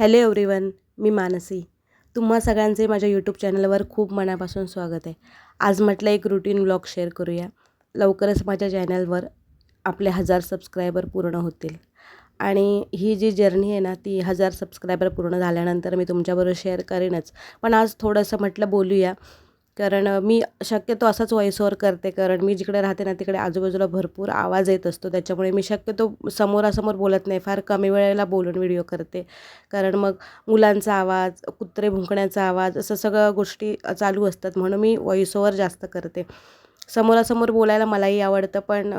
Hello everyone मी मानसी. तुम्हा सगळ्यांचे माझ्या यूट्यूब चॅनलवर खूप मनापासून स्वागत आहे. आज म्हटलं एक रुटीन ब्लॉग शेअर करूया. लवकरच माझ्या चॅनलवर आपले हजार सबस्क्रायबर पूर्ण होतील. आणि ही जी जर्नी आहे ना ती हजार सबस्क्रायबर पूर्ण झाल्यानंतर मी तुमच्याबरोबर शेअर करेनच. पण आज थोडंसं म्हटलं बोलूया. कारण मी शक्यतो असाच व्हॉइस ओवर करते कारण मी जिकडे राहते ना तिकडे आजूबाजूला भरपूर आवाज येत असतो. त्याच्यामुळे मी शक्यतो समोरासमोर बोलत नाही. फार कमी वेळेला बोलून व्हिडिओ करते. कारण मग मुलांचा आवाज कुत्रे भुंकण्याचा आवाज असं सगळं गोष्टी चालू असतात. म्हणून मी व्हॉइस ओवर जास्त करते. समोरासमोर बोलायला मलाही आवडतं पण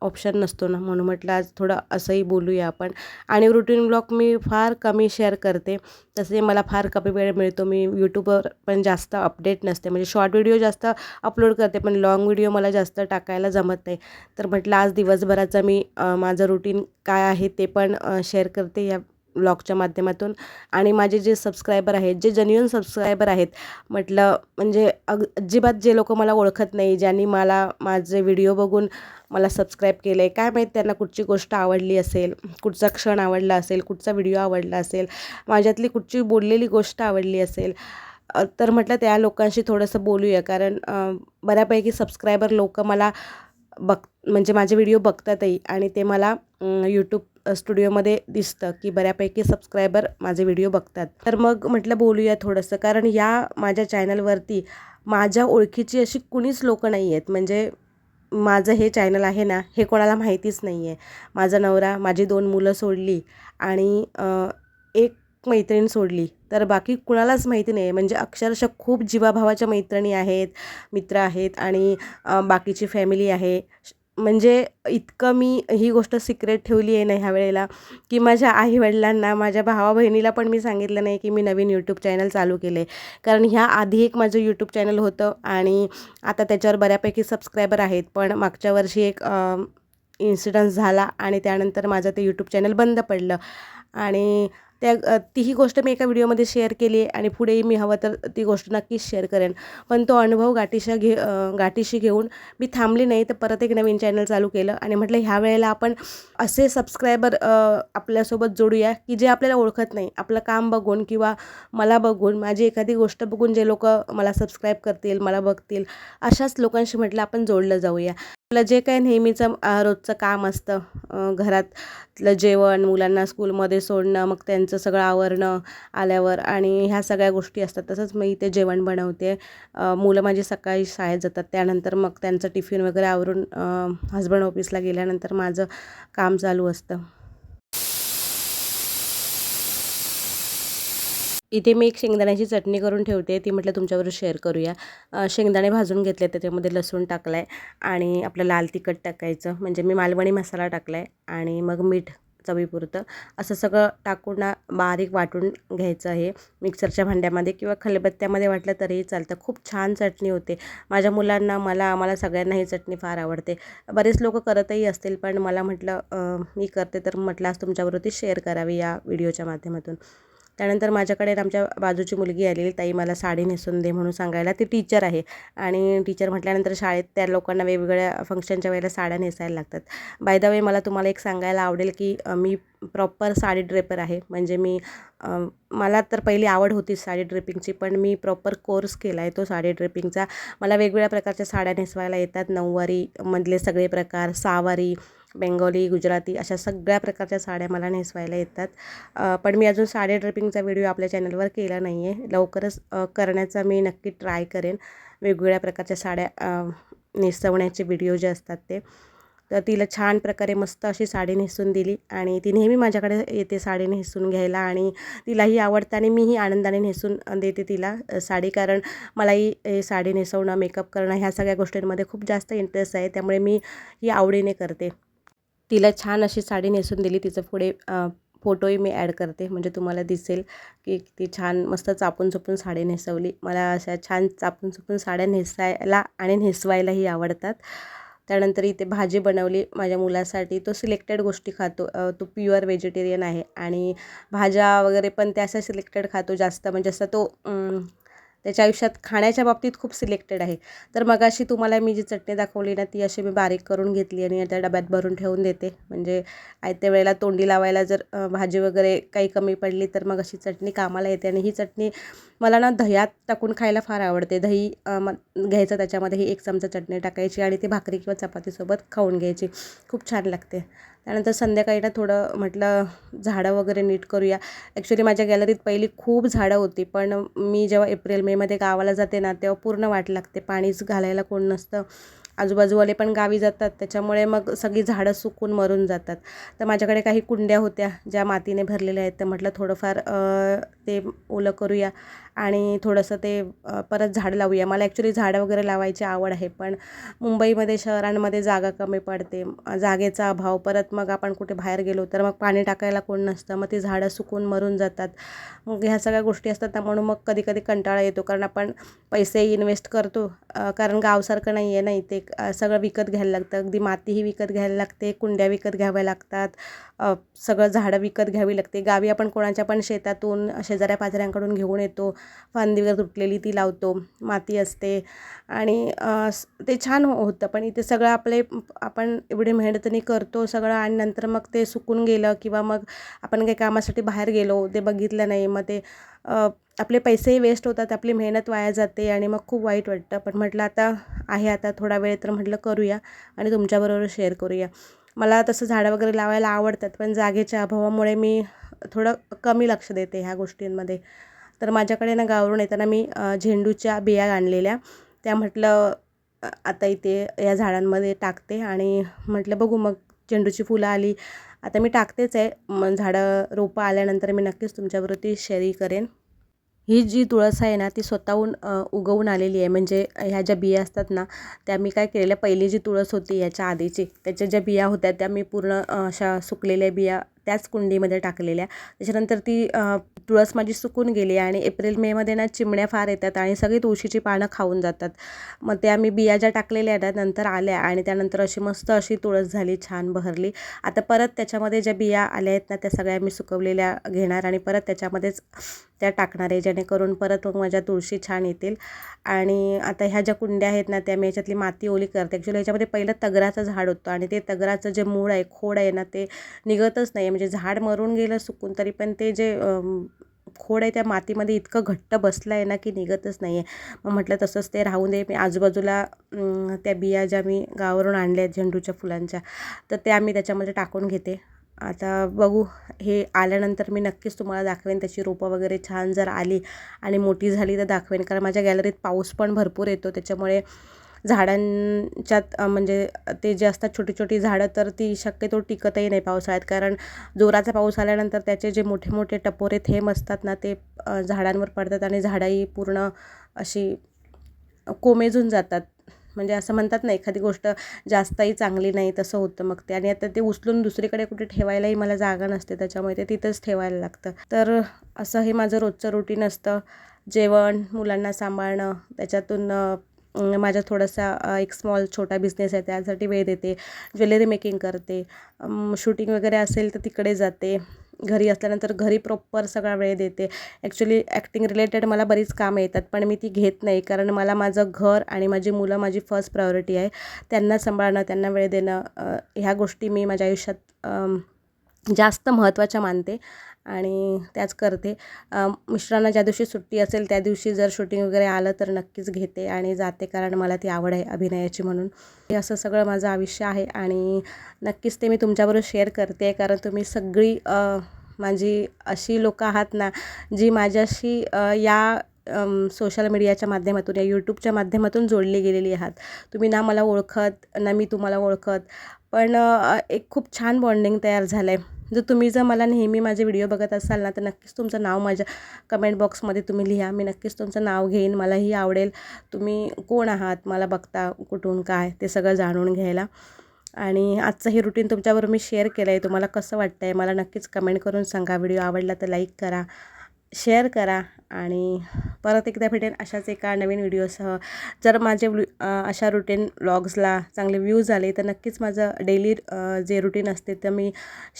ऑप्शन नसतो ना. म्हणून म्हटलं आज थोडं असंही बोलूया आपण. आणि रुटीन ब्लॉग मी फार कमी शेअर करते. तसे मला फार कमी वेळ मिळतो. मी यूट्यूबवर पण जास्त अपडेट नसते. म्हणजे शॉर्ट व्हिडिओ जास्त अपलोड करते पण लाँग व्हिडिओ मला जास्त टाकायला जमत नाही. तर म्हटलं आज दिवसभराचं मी माझं रुटीन काय आहे ते पण शेअर करते. या ब्लॉगच्या माध्यमातून. आणि माझे जे सबस्क्रायबर आहेत जे जेन्युअन सबस्क्रायबर आहेत म्हटलं म्हणजे अग अजिबात जे लोक मला ओळखत नाही ज्यांनी मला माझे व्हिडिओ बघून मला सबस्क्राईब केलं आहे काय माहीत त्यांना कुठची गोष्ट आवडली असेल कुठचा क्षण आवडला असेल कुठचा व्हिडिओ आवडला असेल माझ्यातली कुठची बोललेली गोष्ट आवडली असेल तर म्हटलं त्या लोकांशी थोडंसं बोलूया. कारण बऱ्यापैकी सबस्क्रायबर लोक मला बघ म्हणजे माझे व्हिडिओ बघतातही आणि ते मला यूट्यूब स्टुडिओमध्ये दिसतं की बऱ्यापैकी सबस्क्रायबर माझे व्हिडिओ बघतात. तर मग म्हटलं बोलूया थोडंसं कारण या माझ्या चॅनलवरती माझ्या ओळखीची अशी कुणीच लोकं नाही आहेत. म्हणजे माझं हे चॅनल आहे ना हे कोणाला माहितीच नाही आहे माझा नवरा माझी दोन मुलं सोडली आणि एक मैत्रीण सोडली. तर बाकी कुणालाच माहिती नाही आहे म्हणजे अक्षरशः खूप जीवाभावाच्या मैत्रिणी आहेत मित्र आहेत आणि बाकीची फॅमिली आहे. म्हणजे इतकं मी ही गोष्ट सिक्रेट ठेवली आहे ना ह्या वेळेला की माझ्या आईवडिलांना माझ्या भावा बहिणीला पण मी सांगितलं नाही की मी नवीन यूट्यूब चॅनल चालू केले कारण ह्या आधी एक माझं यूट्यूब चॅनल होतं आणि आता त्याच्यावर बऱ्यापैकी सबस्क्रायबर आहेत. पण मागच्या वर्षी एक इन्सिडन्स झाला आणि त्यानंतर माझं ते यूट्यूब चॅनल बंद पडलं. आणि त्या तीही गोष्ट मी एका व्हिडिओमध्ये शेअर केली आहे आणि पुढेही मी हवं तर ती गोष्ट नक्कीच शेअर करेन. पण तो अनुभव गाठीशा घे गाठीशी घेऊन मी थांबली नाही तर परत एक नवीन चॅनल चालू केलं आणि म्हटलं ह्या वेळेला आपण असे सबस्क्रायबर आपल्यासोबत जोडूया की जे आपल्याला ओळखत नाही. आपलं काम बघून किंवा मला बघून माझी एखादी गोष्ट बघून जे लोक मला सबस्क्राईब करतील मला बघतील अशाच लोकांशी म्हटलं आपण जोडलं जाऊया. आपलं जे काही नेहमीचं रोजचं काम असतं घरातलं जेवण मुलांना स्कूलमध्ये सोडणं मग त्यांचं सगळं आवरणं आल्यावर आणि ह्या सगळ्या गोष्टी असतात तसंच मी इथे जेवण बनवते. मुलं माझी सकाळी शाळेत जातात त्यानंतर मग त्यांचं टिफिन वगैरे आवरून हजबंड ऑफिसला गेल्यानंतर माझं काम चालू असतं. इथे मी एक शेंगदाण्याची चटणी करून ठेवते ती म्हटलं तुमच्याबरोबर शेअर करूया. शेंगदाणे भाजून घेतले त्याच्यामध्ये लसूण टाकलं आहे आणि आपलं लाल तिखट टाकायचं. म्हणजे मी मालवणी मसाला टाकला आहे आणि मग मीठ चवीपुरतं. असं सगळं टाकून बारीक वाटून घ्यायचं आहे. मिक्सरच्या भांड्यामध्ये किंवा खलबत्त्यामध्ये वाटलं तरीही चालतं. खूप छान चटणी होते. माझ्या मुलांना मला आम्हाला सगळ्यांना ही चटणी फार आवडते. बरेच लोक करतही असतील पण मला म्हटलं मी करते तर म्हटलं आज तुमच्याबरोबर ती शेअर करावी या व्हिडिओच्या माध्यमातून. त्यानंतर माझ्याकडे आमच्या बाजूची मुलगी आलेली ताई मला साडी नेसून दे म्हणून सांगायला. ती टीचर आहे आणि टीचर म्हटल्यानंतर शाळेत त्या लोकांना वेगवेगळ्या फंक्शनच्या वेळेला साड्या नेसायला लागतात. बाय द वे मला तुम्हाला एक सांगायला आवडेल की मी प्रॉपर साडी ड्रेपर आहे. म्हणजे मी मला तर पहिली आवड होती साडी ड्रेपिंगची पण मी प्रॉपर कोर्स केला आहे तो साडी ड्रेपिंगचा मला वेगवेगळ्या प्रकारच्या साड्या नेसवायला येतात. नऊवारी मधले सगळे प्रकार सहावारी बेंगॉली गुजराती अशा सगळ्या प्रकारच्या साड्या मला नेसवायला येतात. पण मी अजून साडी ड्रेपिंगचा व्हिडिओ आपल्या चॅनलवर केला नाही आहे लवकरच करण्याचा मी नक्की ट्राय करेन. वेगवेगळ्या प्रकारच्या साड्या नेसवण्याचे व्हिडिओ जे असतात ते. तर तिला छान प्रकारे मस्त अशी साडी नेसून दिली आणि ती नेहमी माझ्याकडे येते साडी नेसून घ्यायला आणि तिलाही आवडतं आणि मीही आनंदाने नेसून देते तिला साडी कारण मलाही साडी नेसवणं मेकअप करणं ह्या सगळ्या गोष्टींमध्ये खूप जास्त इंटरेस्ट आहे. त्यामुळे मी ही आवडीने करते. तिला छान अशी साडी नेसून दिली. तिचं पुढे फोटोही मी ॲड करते. म्हणजे तुम्हाला दिसेल की ती छान मस्त चापून चुपून साडी नेसवली. मला अशा छान चापून चुपून साड्या नेसायला आणि नेसवायलाही आवडतात. त्यानंतर इथे भाजी बनवली. माझ्या मुलासाठी तो सिलेक्टेड गोष्टी खातो. तो प्युअर व्हेजिटेरियन आहे. आणि भाज्या वगैरे पण त्या अशा सिलेक्टेड खातो जास्त. म्हणजे असं तो त्याच्या आयुष्यात खाण्याच्या बाबतीत खूप सिलेक्टेड आहे. तर मगाशी तुम्हाला मी जी चटणी दाखवली ना ती अशी मी बारीक करून घेतली आणि आता डब्यात भरून ठेवून देते. म्हणजे आयत्या वेळेला तोंडी लावायला जर भाजी वगैरे काही कमी पडली तर मग अशी चटणी कामाला येते आणि ही चटणी मला ना दह्यात टाकून खायला फार आवडते. दही म घ्यायचं त्याच्यामध्ये ही एक चमचा चटणी टाकायची आणि ती भाकरी किंवा चपातीसोबत खाऊन घ्यायची. खूप छान लागते. त्यानंतर संध्याकाळी ना थोडं म्हटलं झाडं वगैरे नीट करूया. ॲक्च्युली माझ्या गॅलरीत पहिली खूप झाडं होती पण मी जेव्हा एप्रिल मेमध्ये गावाला जाते ना तेव्हा पूर्ण वाट लागते. पाणीच घालायला कोण नसतं. आजूबाजूवाले पण गावी जातात त्याच्यामुळे मग सगळी झाडं सुकून मरून जातात. तर माझ्याकडे काही कुंड्या होत्या ज्या मातीने भरलेल्या आहेत. तर म्हटलं थोडंफार ते ओलं करूया. आणि थोडंसं ते परत झाड लावूया. मला ॲक्च्युली झाडं वगैरे लावायची आवड आहे पण मुंबईमध्ये शहरांमध्ये जागा कमी पडते जागेचा अभाव. परत मग आपण कुठे बाहेर गेलो तर मग पाणी टाकायला कोण नसतं मग ती झाडं सुकून मरून जातात. मग ह्या सगळ्या गोष्टी असतात ना म्हणून मग कधी कधी कंटाळा येतो कारण आपण पैसे इन्व्हेस्ट करतो कारण गावसारखं नाही आहे ना इथे. सगळं विकत घ्यायला लागतं. अगदी मातीही विकत घ्यायला लागते कुंड्या विकत घ्याव्या लागतात सगळं झाडं विकत घ्यावी लागते. गावी आपण कोणाच्या पण शेतातून शेजाऱ्या पाजाऱ्यांकडून घेऊन येतो फांदी वगैरे तुटलेली ती लावतो माती असते. आणि ते छान हो- होतं पण इथे सगळं आपले आपण एवढी मेहनतीने करतो सगळं आणि नंतर मग ते सुकून गेलं किंवा मग आपण काही कामासाठी बाहेर गेलो ते बघितलं नाही मग ते आपले पैसेही वेस्ट होतात आपली मेहनत वाया जाते आणि मग खूप वाईट वाटतं. पण म्हटलं आता आहे आता थोडा वेळ तर म्हटलं करूया आणि तुमच्याबरोबर शेअर करूया. मला तसं झाडं वगैरे लावायला आवडतात पण जागेच्या अभावामुळे मी थोडं कमी लक्ष देते ह्या गोष्टींमध्ये. तर माझ्याकडे ना गावावरून येताना मी झेंडूच्या बिया आणलेल्या. त्या म्हटलं आता इथे या झाडांमध्ये टाकते आणि म्हटलं बघू मग झेंडूची फुलं आली. आता मी टाकतेच आहे. मग झाडं रोपं आल्यानंतर मी नक्कीच तुमच्याबरोबर ती करेन. ही जी तुळस आहे ना ती स्वतःहून उगवून आलेली आहे. म्हणजे ह्या ज्या बिया असतात ना त्या मी काय केलेल्या पहिली जी तुळस होती याच्या आधीची त्याच्या ज्या बिया होत्या त्या मी पूर्ण अशा सुकलेल्या बिया त्याच कुंडीमध्ये टाकलेल्या. त्याच्यानंतर ती तुळस माझी सुकून गेली आणि एप्रिल मेमध्ये ना चिमण्या फार येतात आणि सगळी तुळशीची पानं खाऊन जातात. मग त्या मी बिया ज्या टाकलेल्या आहेत ना नंतर आल्या आणि त्यानंतर अशी मस्त अशी तुळस झाली छान बहरली. आता परत त्याच्यामध्ये ज्या बिया आल्या आहेत ना त्या सगळ्या मी सुकवलेल्या घेणार आणि परत त्याच्यामध्येच त्या टाकणार आहे जेणेकरून परत मग माझ्या तुळशी छान येतील. आणि आता ह्या ज्या कुंड्या आहेत ना त्या मी याच्यातली माती ओली करते. ॲक्च्युली याच्यामध्ये पहिलं तगराचं झाड होतं आणि ते तगराचं जे मूळ आहे खोड आहे ना ते निघतच नाही. म्हणजे म्हणजे झाड मरून गेलं सुकून तरी पण ते जे खोड आहे त्या मातीमध्ये इतकं घट्ट बसलं आहे ना की निघतच नाही आहे मग म्हटलं तसंच ते राहून दे मी आजूबाजूला त्या बिया ज्या मी गावावरून आणल्या आहेत झेंडूच्या फुलांच्या तर त्या मी त्याच्यामध्ये टाकून घेते. आता बघू हे आल्यानंतर मी नक्कीच तुम्हाला दाखवेन त्याची रोपं वगैरे छान जर आली आणि मोठी झाली तर दाखवेन कारण माझ्या गॅलरीत पाऊस पण भरपूर येतो त्याच्यामुळे झाडांच्यात म्हणजे ते जे असतात छोटी छोटी झाडं तर ती शक्यतो टिकतही नाही पावसाळ्यात. कारण जोराचा पाऊस आल्यानंतर त्याचे जे मोठे मोठे टपोरे थेंब असतात ना ते झाडांवर पडतात आणि झाडंही पूर्ण अशी कोमेजून जातात. म्हणजे असं म्हणतात ना एखादी गोष्ट जास्तही चांगली नाही तसं होतं मग ते. आणि आता ते उचलून दुसरीकडे कुठे ठेवायलाही मला जागा नसते त्याच्यामुळे ते तिथंच ठेवायला लागतं. तर असं हे माझं रोजचं रुटीन असतं. जेवण मुलांना सांभाळणं त्याच्यातून माझा थोडासा एक स्मॉल छोटा बिझनेस आहे त्यासाठी वेळ देते. ज्वेलरी मेकिंग करते. शूटिंग वगैरे असेल तर तिकडे जाते. घरी असल्यानंतर घरी प्रॉपर सगळा वेळ देते. ॲक्च्युली ॲक्टिंग रिलेटेड मला बरीच कामं येतात पण मी ती घेत नाही. कारण मला माझं घर आणि माझी मुलं माझी फर्स्ट प्रायोरिटी आहे. त्यांना सांभाळणं त्यांना वेळ देणं ह्या गोष्टी मी माझ्या आयुष्यात जास्त महत्त्वाच्या मानते. आणि त्याच करते. मिश्रांना मिस्टरांना ज्या दिवशी सुट्टी असेल त्या दिवशी जर शूटिंग वगैरे आलं तर नक्कीच घेते आणि जाते कारण मला ती आवड आहे अभिनयाची म्हणून. हे असं सगळं माझं आयुष्य आहे आणि नक्कीच ते मी तुमच्याबरोबर शेअर करते कारण तुम्ही सगळी माझी अशी लोकं आहात ना जी माझ्याशी या सोशल मीडियाच्या माध्यमातून या यूट्यूबच्या माध्यमातून जोडली गेलेली आहात. तुम्ही ना मला ओळखत ना मी तुम्हाला ओळखत. पण एक खूप छान बॉन्डिंग तयार झालं आहे जर तुम्ही जर मला नेहमी माझे व्हिडिओ बघत असाल ना तर नक्कीच तुमचं नाव माझ्या कमेंट बॉक्समध्ये तुम्ही लिहा. मी नक्कीच तुमचं नाव घेईन. मलाही आवडेल. तुम्ही कोण आहात? मला बघता कुठून काय? ते सगळं जाणून घ्यायला. आणि आजचं हे रुटीन तुमच्याबरोबर मी शेअर केलं आहे तुम्हाला कसं वाटतं आहे मला नक्कीच कमेंट करून सांगा. व्हिडिओ आवडला तर लाईक करा. शेअर करा आणि परत एकदा भेटेन अशाच एका नवीन व्हिडिओसह जर माझे अशा रुटीन व्लॉग्सला चांगले व्ह्यूज आले तर नक्कीच माझं डेली जे रुटीन असते ते मी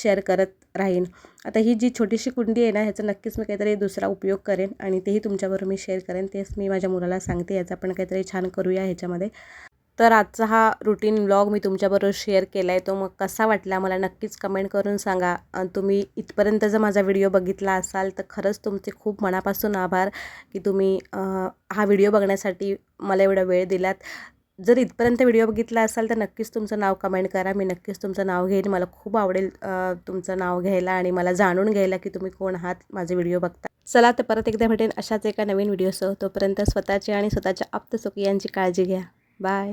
शेअर करत राहीन. आता ही जी छोटीशी कुंडी आहे ना ह्याचा नक्कीच मी काहीतरी दुसरा उपयोग करेन आणि तेही तुमच्याबरोबर मी शेअर करेन. तेच मी माझ्या मुलाला सांगते याचा आपण काहीतरी छान करूया ह्याच्यामध्ये. तर आजचा हा रुटीन ब्लॉग मी तुमच्याबरोबर शेअर केला आहे तो मग कसा वाटला मला नक्कीच कमेंट करून सांगा. आणि तुम्ही इथपर्यंत जर माझा व्हिडिओ बघितला असाल तर खरंच तुमचे खूप मनापासून आभार की तुम्ही हा व्हिडिओ बघण्यासाठी मला एवढा वेळ दिलात. जर इथपर्यंत व्हिडिओ बघितला असाल तर नक्कीच तुमचं नाव कमेंट करा. मी नक्कीच तुमचं नाव घेईन. मला खूप आवडेल तुमचं नाव घ्यायला आणि मला जाणून घ्यायला की तुम्ही कोण आहात माझे व्हिडिओ बघता. चला तर परत एकदा भेटेन अशाच एका नवीन व्हिडिओसह तोपर्यंत स्वतःची आणि स्वतःच्या आप्तसुखी यांची काळजी घ्या. बाय